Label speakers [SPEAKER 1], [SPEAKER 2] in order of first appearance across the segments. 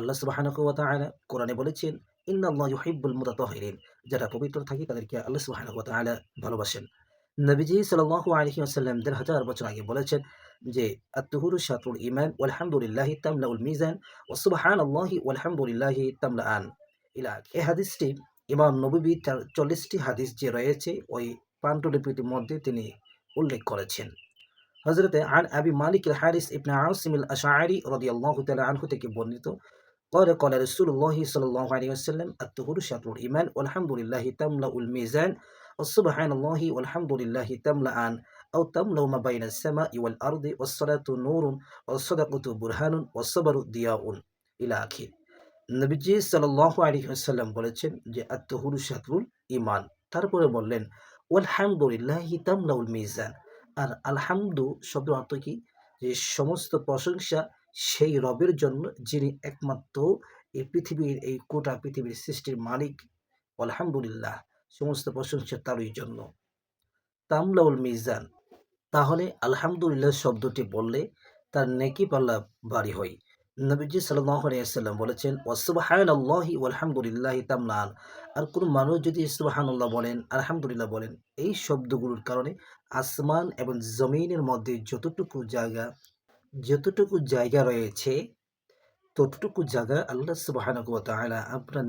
[SPEAKER 1] আল্লাহ সুবহানাহু ওয়া তাআলা কোরআনে বলেছেন, ইন্নাল্লাহ ইউহিব্বুল মুতাতাহহিরিন যারা পবিত্র থাকে তাদেরকে আল্লাহ সুবহানাহু ওয়া তাআলা ভালোবাসেন। নবীজি সাল্লাল্লাহু আলাইহি ওয়াসাল্লাম দেড় হাজার বছর আগে বলেছেন যে, আত্তুহুরু শাতরুল ঈমান, ওয়ালহামদুলিল্লাহি তামলাউল মিজান, ওয়া সুবহানাল্লাহি ওয়ালহামদুলিল্লাহি তামলাআন। ইলা এই হাদিসটি ইমাম নববী তার চল্লিশটি হাদিস যে রয়েছে, ওই পাণ্ডুলিপিটির মধ্যে তিনি উল্লেখ করেছেন। হজরতে আন আবি মালিক হারিস ইবনে আসিম আল আশআরি রাদিয়াল্লাহু তাআলা আনহু থেকে বর্ণিত قال قال رسول الله صلى الله عليه وسلم الطهور شطر الإيمان والحمد لله تملأ الميزان وسبحان الله والحمد لله تملأان أو تملأ ما بين السماء والأرض والصلاة نور والصدقة برهان والصبر ضياء إلى آخر নবীজি সাল্লাল্লাহু আলাইহি ওয়াসাল্লাম বলেছেন যে আত্মহুরু শাতরুল ইমান তারপরে বললেন ওয়ালহামদুলিল্লাহি তামলাউল মিজান আর আলহামদু শব্দ অর্থ কি যে সমস্ত প্রশংসা সেই রবের জন্য যিনি একমাত্র এই পৃথিবীর, এই গোটা পৃথিবীর সৃষ্টির মালিক। আলহামদুলিল্লাহ, সমস্ত প্রশংসা তারই জন্য। তামলাউল মিজান, তাহলে আলহামদুলিল্লাহ শব্দটি বললে তার নেকি পাল্লা ভারী হয়। নবীজি আলিয়াল্লাম বলেছেন ওয়াসুবাহান আল্লাহি আলহামদুলিল্লাহ তামলান। আর কোনো মানুষ যদি সুবাহানুল্লাহ বলেন, আলহামদুলিল্লাহ বলেন, এই শব্দগুলোর কারণে আসমান এবং জমিনের মধ্যে যতটুকু জায়গা যতটুকু জায়গা রয়েছে, ততটুকু জায়গা আল্লাহ সুবাহানকু আপনার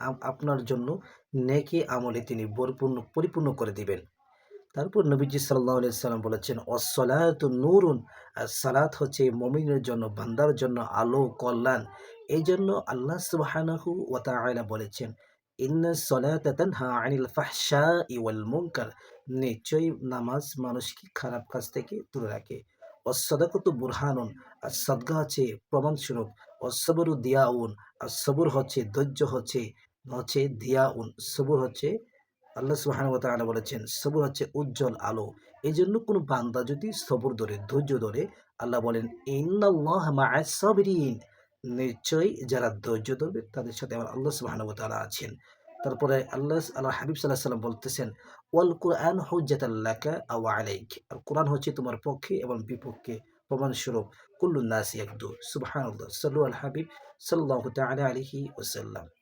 [SPEAKER 1] আপ- আপনার জন্য নেকে আমলে তিনি পরিপূর্ণ পরিপূর্ণ করে দিবেন। তারপর নবীজি সাল্লাহ সাল্লাম বলেছেন অসলাত নুরুন আর সালাত হচ্ছে মমিনের জন্য, বান্দার জন্য আলো, কল্যাণ। এই জন্য আল্লাহ সুবাহানাহু ও তাআলা বলেছেন, ইন্না নিশ্চয়ই নামাজ মানুষকে খারাপ কাজ থেকে দূরে রাখে। অসদাকত বুরহানুন, আর সদগা হচ্ছে প্রমাণস্বরূপ অসবরু দিয়াউন, আর সবুর হচ্ছে ধৈর্য হচ্ছে হচ্ছে দিয়াউন। সবুর হচ্ছে, আল্লাহ ওয়া বলেছেন, সবুর হচ্ছে উজ্জ্বল আলো। এই জন্য কোনো বান্দা যদি সবুর ধরে, ধৈর্য ধরে, আল্লাহ বলেন, ইন্নাল্লাহ মাআস সাবিরিন। নিশ্চয়ই যারা ধৈর্য ধরবে, তাদের সাথে আমার আল্লাহ সুবহানাহু আছেন। তারপরে আল্লাহ আল্লাহ হাবিব সাল্লাহ সাল্লাম বলতেছেন, ওয়াল কোরআন হুজ্জাতাল লাকা আও আলাইক। আর কোরআন হচ্ছে তোমার পক্ষে এবং বিপক্ষে প্রমাণস্বরূপ। কুল্লু নাস ইয়াকদু সুবহানাল্লাহ। সাল্লু আল হাবিব সাল্লাহ তাআলা আলাইহি ওয়াসাল্লাম।